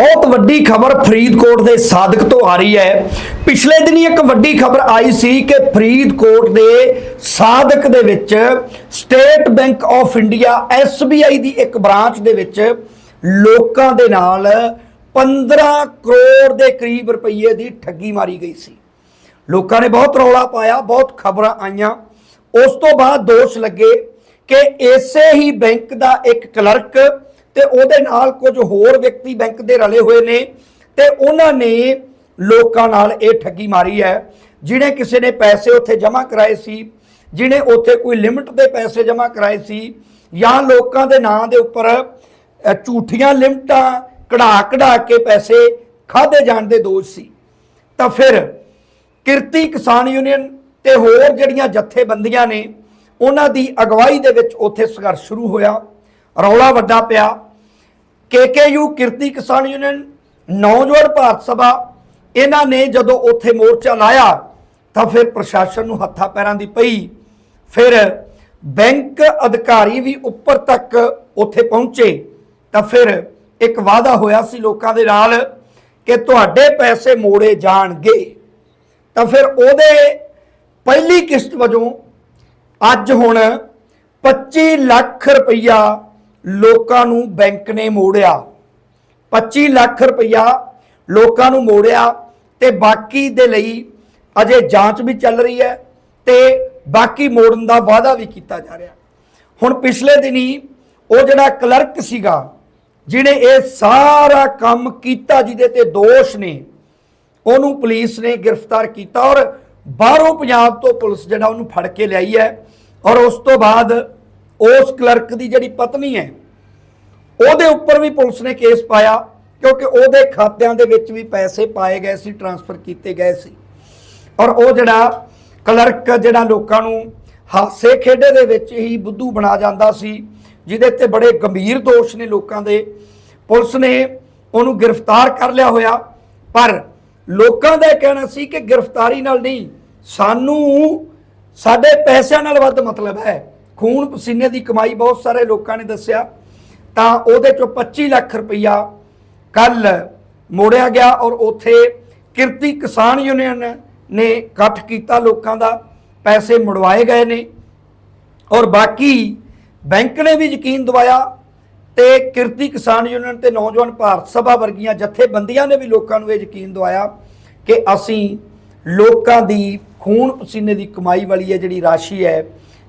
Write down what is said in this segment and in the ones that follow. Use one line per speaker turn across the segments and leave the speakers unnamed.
ਬਹੁਤ ਵੱਡੀ ਖਬਰ ਫਰੀਦਕੋਟ ਦੇ ਸਾਦਕ ਤੋਂ ਆ ਰਹੀ ਹੈ। ਪਿਛਲੇ ਦਿਨੀ ਇੱਕ ਵੱਡੀ ਖਬਰ ਆਈ ਸੀ ਕਿ ਫਰੀਦਕੋਟ ਦੇ ਸਾਦਕ ਦੇ ਵਿੱਚ State Bank of India SBI ਦੀ ਇੱਕ ਬ੍ਰਾਂਚ ਦੇ ਵਿੱਚ ਲੋਕਾਂ ਦੇ ਨਾਲ 15 ਕਰੋੜ ਦੇ ਕਰੀਬ ਰੁਪਏ ਦੀ ਠੱਗੀ ਮਾਰੀ ਗਈ ਸੀ। ਲੋਕਾਂ ਨੇ ਬਹੁਤ ਰੌਲਾ ਪਾਇਆ, ਬਹੁਤ ਖਬਰਾਂ ਆਈਆਂ। ਉਸ ਤੋਂ ਬਾਅਦ ਦੋਸ਼ ਲੱਗੇ ਕਿ ਇਸੇ ਹੀ ਬੈਂਕ ਦਾ ਇੱਕ ਕਲਰਕ ਤੇ ਉਹਦੇ ਨਾਲ ਕੁਝ ਹੋਰ ਵਿਅਕਤੀ ਬੈਂਕ ਦੇ ਰਲੇ ਹੋਏ ਨੇ ਤੇ ਉਹਨਾਂ ਨੇ ਲੋਕਾਂ ਨਾਲ ਇਹ ਠੱਗੀ ਮਾਰੀ ਹੈ। ਜਿਹਨੇ ਕਿਸੇ ਨੇ ਪੈਸੇ ਉੱਥੇ ਜਮ੍ਹਾਂ ਕਰਾਏ ਸੀ, ਜਿਹਨੇ ਉੱਥੇ ਕੋਈ ਲਿਮਟ ਦੇ ਪੈਸੇ ਜਮ੍ਹਾਂ ਕਰਾਏ ਸੀ ਜਾਂ ਲੋਕਾਂ ਦੇ ਨਾਂ ਦੇ ਉੱਪਰ ਝੂਠੀਆਂ ਲਿਮਟਾਂ ਕਢਾ ਕਢਾ ਕੇ ਪੈਸੇ ਖਾਦੇ ਜਾਣ ਦੇ ਦੋਸ਼ ਸੀ। ਤਾਂ ਫਿਰ ਕਿਰਤੀ ਕਿਸਾਨ ਯੂਨੀਅਨ ਤੇ ਹੋਰ ਜਿਹੜੀਆਂ ਜਥੇਬੰਦੀਆਂ ਨੇ, ਉਹਨਾਂ ਦੀ ਅਗਵਾਈ ਦੇ ਵਿੱਚ ਉੱਥੇ ਸੰਘਰਸ਼ ਸ਼ੁਰੂ ਹੋਇਆ। ਰੌਲਾ ਵੱਡਾ ਪਿਆ। ਕੇਕੇਯੂ ਕਿਰਤੀ ਕਿਸਾਨ ਯੂਨੀਅਨ, ਨੌਜਵਾਨ ਭਾਰਤ ਸਭਾ, ਇਹਨਾਂ ਨੇ ਜਦੋਂ ਉੱਥੇ ਮੋਰਚਾ ਲਾਇਆ, ਤਾਂ ਫਿਰ ਪ੍ਰਸ਼ਾਸਨ ਨੂੰ ਹੱਥਾਂ ਪੈਰਾਂ ਦੀ ਪਈ। ਫਿਰ ਬੈਂਕ ਅਧਿਕਾਰੀ ਵੀ ਉੱਪਰ ਤੱਕ ਉੱਥੇ ਪਹੁੰਚੇ। ਤਾਂ ਫਿਰ ਇੱਕ ਵਾਅਦਾ ਹੋਇਆ ਸੀ ਲੋਕਾਂ ਦੇ ਨਾਲ ਕਿ ਤੁਹਾਡੇ ਪੈਸੇ ਮੋੜੇ ਜਾਣਗੇ। ਤਾਂ ਫਿਰ ਉਹਦੇ ਪਹਿਲੀ ਕਿਸ਼ਤ ਵਜੋਂ ਅੱਜ ਹੁਣ 25 ਲੱਖ ਰੁਪਈਆ ਲੋਕਾਂ ਨੂੰ ਬੈਂਕ ਨੇ ਮੋੜਿਆ। 25 ਲੱਖ ਰੁਪਈਆ ਲੋਕਾਂ ਨੂੰ ਮੋੜਿਆ ਤੇ ਬਾਕੀ ਦੇ ਲਈ ਅਜੇ ਜਾਂਚ ਵੀ ਚੱਲ ਰਹੀ ਹੈ ਤੇ ਬਾਕੀ ਮੋੜਨ ਦਾ ਵਾਅਦਾ ਵੀ ਕੀਤਾ ਜਾ ਰਿਹਾ। ਹੁਣ ਪਿਛਲੇ ਦਿਨੀ ਉਹ ਜਿਹੜਾ ਕਲਰਕ ਸੀਗਾ, ਜਿਹਨੇ ਇਹ ਸਾਰਾ ਕੰਮ ਕੀਤਾ, ਜਿਹਦੇ ਤੇ ਦੋਸ਼ ਨੇ, ਉਹਨੂੰ ਪੁਲਿਸ ਨੇ ਗ੍ਰਿਫਤਾਰ ਕੀਤਾ ਔਰ ਬਾਹਰੋਂ ਪੰਜਾਬ ਤੋਂ ਪੁਲਿਸ ਜਿਹੜਾ ਉਹਨੂੰ ਫੜ ਕੇ ਲਿਆਈ ਹੈ ਔਰ ਉਸ ਤੋਂ ਬਾਅਦ ਉਸ ਕਲਰਕ ਦੀ ਜਿਹੜੀ ਪਤਨੀ ਹੈ, ਉਹਦੇ ਉੱਪਰ ਵੀ ਪੁਲਿਸ ਨੇ ਕੇਸ ਪਾਇਆ, ਕਿਉਂਕਿ ਉਹਦੇ ਖਾਤਿਆਂ ਦੇ ਵਿੱਚ ਵੀ ਪੈਸੇ ਪਾਏ ਗਏ ਸੀ, ਟਰਾਂਸਫਰ ਕੀਤੇ ਗਏ ਸੀ। ਔਰ ਉਹ ਜਿਹੜਾ ਕਲਰਕ ਜਿਹੜਾ ਲੋਕਾਂ ਨੂੰ ਹਾਸੇ ਖੇਡੇ ਦੇ ਵਿੱਚ ਹੀ ਬੁੱਧੂ ਬਣਾ ਜਾਂਦਾ ਸੀ, ਜਿਹਦੇ ਤੇ ਬੜੇ ਗੰਭੀਰ ਦੋਸ਼ ਨੇ ਲੋਕਾਂ ਦੇ, ਪੁਲਿਸ ਨੇ ਉਹਨੂੰ ਗ੍ਰਿਫਤਾਰ ਕਰ ਲਿਆ ਹੋਇਆ। ਪਰ ਲੋਕਾਂ ਦਾ ਇਹ ਕਹਿਣਾ ਸੀ ਕਿ ਗ੍ਰਿਫਤਾਰੀ ਨਾਲ ਨਹੀਂ, ਸਾਨੂੰ ਸਾਡੇ ਪੈਸਿਆਂ ਨਾਲ ਵੱਧ ਮਤਲਬ ਹੈ। ਖੂਨ ਪਸੀਨੇ ਦੀ ਕਮਾਈ ਬਹੁਤ ਸਾਰੇ ਲੋਕਾਂ ਨੇ ਦੱਸਿਆ। ਤਾਂ ਉਹਦੇ ਚੋਂ 25 ਲੱਖ ਰੁਪਈਆ ਕੱਲ ਮੋੜਿਆ ਗਿਆ ਔਰ ਉਥੇ ਕਿਰਤੀ ਕਿਸਾਨ ਯੂਨੀਅਨ ਨੇ ਇਕੱਠ ਕੀਤਾ। ਲੋਕਾਂ ਦਾ ਪੈਸੇ ਮੁੜਵਾਏ ਗਏ ਨੇ ਔਰ ਬਾਕੀ ਬੈਂਕ ਨੇ ਵੀ ਯਕੀਨ ਦਿਵਾਇਆ ਤੇ ਕਿਰਤੀ ਕਿਸਾਨ ਯੂਨੀਅਨ ਤੇ ਨੌਜਵਾਨ ਭਾਰਤ ਸਭਾ ਵਰਗੀਆਂ ਜਥੇਬੰਦੀਆਂ ਨੇ ਵੀ ਲੋਕਾਂ ਨੂੰ ਇਹ ਯਕੀਨ ਦਿਵਾਇਆ ਕਿ ਅਸੀਂ ਲੋਕਾਂ ਦੀ ਖੂਨ ਪਸੀਨੇ ਦੀ ਕਮਾਈ ਵਾਲੀ ਹੈ ਜਿਹੜੀ ਰਾਸ਼ੀ ਹੈ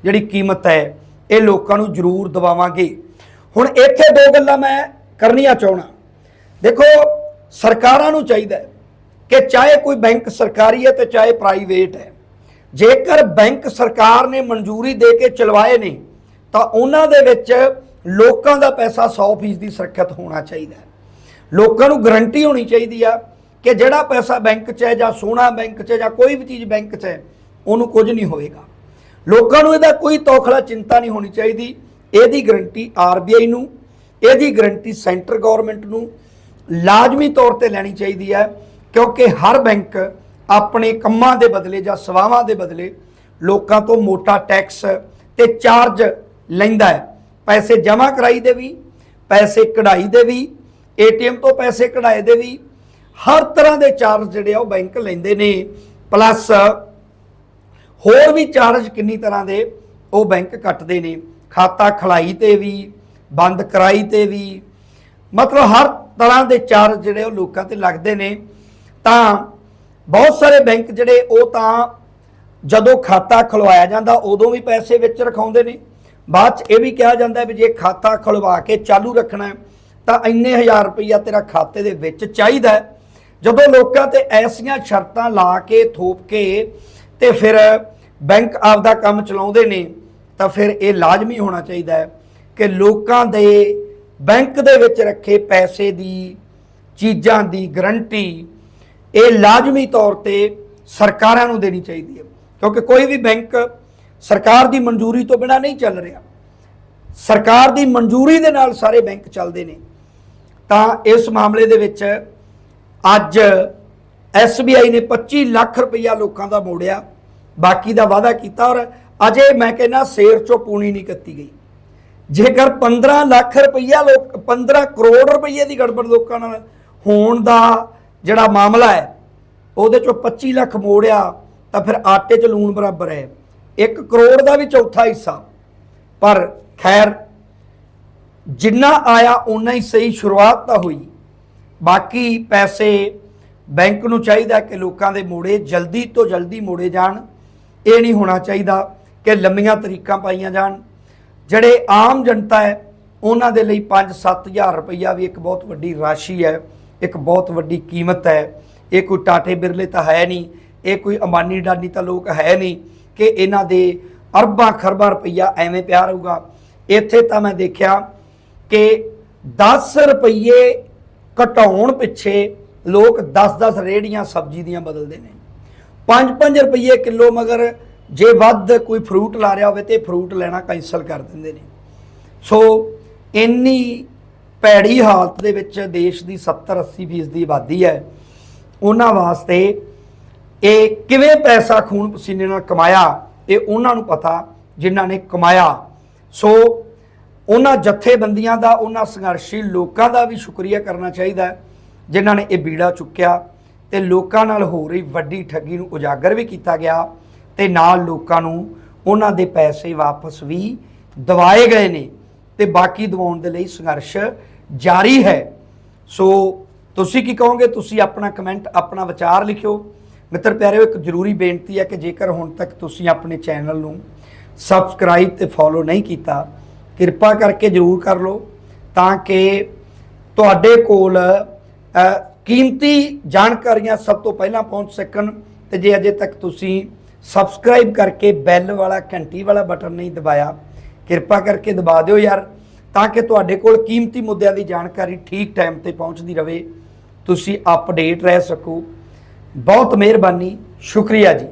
ਜਿਹੜੀ ਕੀਮਤ ਹੈ, ਇਹ ਲੋਕਾਂ ਨੂੰ ਜ਼ਰੂਰ ਦਵਾਵਾਂਗੇ। ਹੁਣ ਇੱਥੇ ਦੋ ਗੱਲਾਂ ਮੈਂ ਕਰਨੀਆਂ ਚਾਹਣਾ ਦੇਖੋ, ਸਰਕਾਰਾਂ ਨੂੰ ਚਾਹੀਦਾ ਕਿ ਚਾਹੇ ਕੋਈ ਬੈਂਕ ਸਰਕਾਰੀ ਹੈ ਤੇ ਚਾਹੇ ਪ੍ਰਾਈਵੇਟ ਹੈ, ਜੇਕਰ ਬੈਂਕ ਸਰਕਾਰ ਨੇ ਮਨਜ਼ੂਰੀ ਦੇ ਕੇ ਚਲਵਾਏ ਨੇ, ਤਾਂ ਉਹਨਾਂ ਦੇ ਵਿੱਚ ਲੋਕਾਂ ਦਾ ਪੈਸਾ 100% ਦੀ ਸੁਰੱਖਿਅਤ ਹੋਣਾ ਚਾਹੀਦਾ ਲੋਕਾਂ ਨੂੰ ਗਰੰਟੀ ਹੋਣੀ ਚਾਹੀਦੀ ਆ ਕਿ ਜਿਹੜਾ ਪੈਸਾ ਬੈਂਕ 'ਚ ਹੈ ਜਾਂ ਸੋਨਾ ਬੈਂਕ 'ਚ ਹੈ ਜਾਂ ਕੋਈ ਵੀ ਚੀਜ਼ ਬੈਂਕ 'ਚ ਹੈ, ਉਹਨੂੰ ਕੁਝ ਨਹੀਂ ਹੋਵੇਗਾ। ਲੋਕਾਂ ਨੂੰ ਇਹਦਾ ਕੋਈ ਤੌਖਲਾ ਚਿੰਤਾ ਨਹੀਂ ਹੋਣੀ ਚਾਹੀਦੀ। ਇਹਦੀ ਗਰੰਟੀ ਆਰਬੀਆਈ ਨੂੰ, ਇਹਦੀ ਗਰੰਟੀ ਸੈਂਟਰ ਗਵਰਨਮੈਂਟ ਨੂੰ ਲਾਜ਼ਮੀ ਤੌਰ ਤੇ ਲੈਣੀ ਚਾਹੀਦੀ ਹੈ, ਕਿਉਂਕਿ ਹਰ ਬੈਂਕ ਆਪਣੇ ਕੰਮਾਂ ਦੇ ਬਦਲੇ ਜਾਂ ਸੇਵਾਵਾਂ ਦੇ ਬਦਲੇ ਲੋਕਾਂ ਤੋਂ ਮੋਟਾ ਟੈਕਸ ਤੇ ਚਾਰਜ ਲੈਂਦਾ ਹੈ। ਪੈਸੇ ਜਮ੍ਹਾਂ ਕਰਾਈ ਦੇ ਵੀ, ਪੈਸੇ ਕਢਾਈ ਦੇ ਵੀ, ਏਟੀਐਮ ਤੋਂ ਪੈਸੇ ਕਢਾਏ ਦੇ ਵੀ, ਹਰ ਤਰ੍ਹਾਂ ਦੇ ਚਾਰਜ ਜਿਹੜੇ ਆ ਉਹ ਬੈਂਕ ਲੈਂਦੇ ਨੇ, ਪਲੱਸ ਹੋਰ ਵੀ ਚਾਰਜ ਕਿੰਨੀ ਤਰ੍ਹਾਂ ਦੇ ਉਹ ਬੈਂਕ ਕੱਟਦੇ ਨੇ, ਖਾਤਾ ਖਲਾਈ ਤੇ ਵੀ, ਬੰਦ ਕਰਾਈ ਤੇ ਵੀ। ਮਤਲਬ ਹਰ ਤਰ੍ਹਾਂ ਦੇ ਚਾਰਜ ਜਿਹੜੇ ਉਹ ਲੋਕਾਂ ਤੇ ਲੱਗਦੇ ਨੇ। ਤਾਂ ਬਹੁਤ ਸਾਰੇ ਬੈਂਕ ਜਿਹੜੇ ਉਹ ਤਾਂ ਜਦੋਂ ਖਾਤਾ ਖਲਵਾਇਆ ਜਾਂਦਾ, ਉਦੋਂ ਵੀ ਪੈਸੇ ਵਿੱਚ ਰਖਾਉਂਦੇ ਨੇ। ਬਾਅਦ ਚ ਇਹ ਵੀ ਕਿਹਾ ਜਾਂਦਾ ਵੀ ਜੇ ਖਾਤਾ ਖਲਵਾ ਕੇ ਚਾਲੂ ਰੱਖਣਾ ਤਾਂ ਇੰਨੇ ਹਜ਼ਾਰ ਰੁਪਈਆ ਤੇਰਾ ਖਾਤੇ ਦੇ ਵਿੱਚ ਚਾਹੀਦਾ ਜਦੋਂ ਲੋਕਾਂ ਤੇ ਐਸੀਆਂ ਸ਼ਰਤਾਂ ਲਾ ਕੇ, ਥੋਪ ਕੇ ਤੇ ਫਿਰ ਬੈਂਕ ਆਪਦਾ ਕੰਮ ਚਲਾਉਂਦੇ ਨੇ, ਤਾਂ ਫਿਰ ਇਹ ਲਾਜ਼ਮੀ ਹੋਣਾ ਚਾਹੀਦਾ ਹੈ ਕਿ ਲੋਕਾਂ ਦੇ ਬੈਂਕ ਦੇ ਵਿੱਚ ਰੱਖੇ ਪੈਸੇ ਦੀ, ਚੀਜ਼ਾਂ ਦੀ ਗਰੰਟੀ ਇਹ ਲਾਜ਼ਮੀ ਤੌਰ ਤੇ ਸਰਕਾਰਾਂ ਨੂੰ ਦੇਣੀ ਚਾਹੀਦੀ ਹੈ। ਕਿਉਂਕਿ ਕੋਈ ਵੀ ਬੈਂਕ ਸਰਕਾਰ ਦੀ ਮਨਜ਼ੂਰੀ ਤੋਂ ਬਿਨਾ ਨਹੀਂ ਚੱਲ ਰਿਹਾ। ਸਰਕਾਰ ਦੀ ਮਨਜ਼ੂਰੀ ਦੇ ਨਾਲ ਸਾਰੇ ਬੈਂਕ ਚੱਲਦੇ ਨੇ। ਤਾਂ ਇਸ ਮਾਮਲੇ ਦੇ ਵਿੱਚ ਅੱਜ SBI ਨੇ 25 ਲੱਖ ਰੁਪਈਆ ਲੋਕਾਂ ਦਾ ਮੋੜਿਆ। ਬਾਕੀ ਦਾ ਵਾਅਦਾ ਕੀਤਾ ਔਰ ਅਜੇ ਮੈਂ ਕਹਿੰਦਾ ਸੇਰ ਚੋਂ ਪੂਣੀ ਨਹੀਂ ਕੱਤੀ ਗਈ। ਜੇਕਰ 15 ਲੱਖ ਰੁਪਈਆ ਲੋਕ 15 ਕਰੋੜ ਰੁਪਈਏ ਦੀ ਗੜਬੜ ਲੋਕਾਂ ਨਾਲ ਹੋਣ ਦਾ ਜਿਹੜਾ ਮਾਮਲਾ ਹੈ, ਉਹਦੇ ਚੋਂ 25 ਲੱਖ ਮੋੜਿਆ ਤਾਂ ਫਿਰ ਆਟੇ 'ਚ ਲੂਣ ਬਰਾਬਰ ਹੈ। 1 ਕਰੋੜ ਦਾ ਵੀ ਚੌਥਾ ਹਿੱਸਾ। ਪਰ ਖੈਰ, ਜਿੰਨਾ ਆਇਆ ਉਨਾ ਹੀ ਸਹੀ ਸ਼ੁਰੂਆਤ ਤਾਂ ਹੋਈ। ਬਾਕੀ ਪੈਸੇ ਬੈਂਕ ਨੂੰ ਚਾਹੀਦਾ ਕਿ ਲੋਕਾਂ ਦੇ ਮੋੜੇ ਜਲਦੀ ਤੋਂ ਜਲਦੀ ਮੋੜੇ ਜਾਣ। ਇਹ ਨਹੀਂ ਹੋਣਾ ਚਾਹੀਦਾ ਕਿ ਲੰਮੀਆਂ ਤਰੀਕਾਂ ਪਾਈਆਂ ਜਾਣ। ਜਿਹੜੇ ਆਮ ਜਨਤਾ ਹੈ, ਉਹਨਾਂ ਦੇ ਲਈ 5-7000 ਰੁਪਈਆ ਵੀ ਇੱਕ ਬਹੁਤ ਵੱਡੀ ਰਾਸ਼ੀ ਹੈ, ਇੱਕ ਬਹੁਤ ਵੱਡੀ ਕੀਮਤ ਹੈ। ਇਹ ਕੋਈ ਟਾਟੇ ਬਿਰਲੇ ਤਾਂ ਹੈ ਨਹੀਂ, ਇਹ ਕੋਈ ਅਮਾਨੀ ਡਾਨੀ ਤਾਂ ਲੋਕ ਹੈ ਨਹੀਂ ਕਿ ਇਹਨਾਂ ਦੇ ਅਰਬਾਂ ਖਰਬਾਂ ਰੁਪਈਆ ਐਵੇਂ ਪਿਆ ਰਹੂਗਾ। ਇੱਥੇ ਤਾਂ ਮੈਂ ਦੇਖਿਆ ਕਿ 10 ਰੁਪਈਏ ਘਟਾਉਣ ਪਿੱਛੇ ਲੋਕ 10-10 ਰੇੜੀਆਂ ਸਬਜ਼ੀ ਦੀਆਂ ਬਦਲਦੇ ਨੇ। 5-5 ਰੁਪਏ ਕਿਲੋ ਮਗਰ ਜੇ ਵੱਧ ਕੋਈ ਫਰੂਟ ਲਾ ਰਿਹਾ ਹੋਵੇ ਤੇ ਫਰੂਟ ਲੈਣਾ ਕੈਂਸਲ ਕਰ ਦਿੰਦੇ ਨੇ। ਸੋ ਇੰਨੀ ਭੈੜੀ ਹਾਲਤ ਦੇ ਵਿੱਚ ਦੇਸ਼ ਦੀ 70-80 ਫੀਸਦੀ ਦੀ ਆਬਾਦੀ ਹੈ। ਉਹਨਾਂ ਵਾਸਤੇ ਇਹ ਕਿਵੇਂ ਪੈਸਾ ਖੂਨ ਪਸੀਨੇ ਨਾਲ ਕਮਾਇਆ, ਇਹ ਉਹਨਾਂ ਨੂੰ ਪਤਾ, ਜਿਨ੍ਹਾਂ ਨੇ ਕਮਾਇਆ। ਸੋ ਉਹਨਾਂ ਜਥੇਬੰਦੀਆਂ ਦਾ, ਉਹਨਾਂ ਸੰਘਰਸ਼ੀ ਲੋਕਾਂ ਦਾ ਵੀ ਸ਼ੁਕਰੀਆ ਕਰਨਾ ਚਾਹੀਦਾ ਜਿਨ੍ਹਾਂ ਨੇ ਇਹ ਬੀੜਾ ਚੁੱਕਿਆ। ਤੇ ਲੋਕਾਂ ਨਾਲ ਹੋ ਰਹੀ ਵੱਡੀ ਠੱਗੀ ਨੂੰ ਉਜਾਗਰ ਵੀ ਕੀਤਾ ਗਿਆ ਤੇ ਨਾਲ ਲੋਕਾਂ ਨੂੰ ਉਹਨਾਂ ਦੇ ਪੈਸੇ ਵਾਪਸ ਵੀ ਦਿਵਾਏ ਗਏ ਨੇ ਤੇ ਬਾਕੀ ਦਿਵਾਉਣ ਦੇ ਲਈ ਸੰਘਰਸ਼ ਜਾਰੀ ਹੈ। ਸੋ ਤੁਸੀਂ ਕੀ ਕਹੋਗੇ? ਤੁਸੀਂ ਆਪਣਾ ਕਮੈਂਟ ਆਪਣਾ ਵਿਚਾਰ ਲਿਖਿਓ। ਮਿੱਤਰ ਪਿਆਰਿਓ, ਇੱਕ ਜ਼ਰੂਰੀ ਬੇਨਤੀ ਹੈ ਕਿ ਜੇਕਰ ਹੁਣ ਤੱਕ ਤੁਸੀਂ ਆਪਣੇ ਚੈਨਲ ਨੂੰ ਸਬਸਕ੍ਰਾਈਬ ਤੇ ਫੋਲੋ ਨਹੀਂ ਕੀਤਾ, ਕਿਰਪਾ ਕਰਕੇ ਜ਼ਰੂਰ ਕਰ ਲਓ ਤਾਂ ਕਿ ਤੁਹਾਡੇ ਕੋਲ ਕੀਮਤੀ ਜਾਣਕਾਰੀਆਂ ਸਭ ਤੋਂ ਪਹਿਲਾਂ ਪਹੁੰਚ ਸਕਣ ਤੇ ਜੇ ਅਜੇ ਤੱਕ ਤੁਸੀਂ ਸਬਸਕ੍ਰਾਈਬ ਕਰਕੇ ਬੈਲ ਵਾਲਾ ਘੰਟੀ ਵਾਲਾ ਬਟਨ ਨਹੀਂ ਦਬਾਇਆ, ਕਿਰਪਾ ਕਰਕੇ ਦਬਾ ਦਿਓ ਯਾਰ, ਤਾਂ ਕਿ ਤੁਹਾਡੇ ਕੋਲ ਕੀਮਤੀ ਮੁੱਦਿਆਂ ਦੀ ਜਾਣਕਾਰੀ ਠੀਕ ਟਾਈਮ ਤੇ ਪਹੁੰਚਦੀ ਰਹੇ ਤੁਸੀਂ ਅਪਡੇਟ ਰਹਿ ਸਕੋ। ਬਹੁਤ ਮਿਹਰਬਾਨੀ, ਸ਼ੁਕਰੀਆ ਜੀ।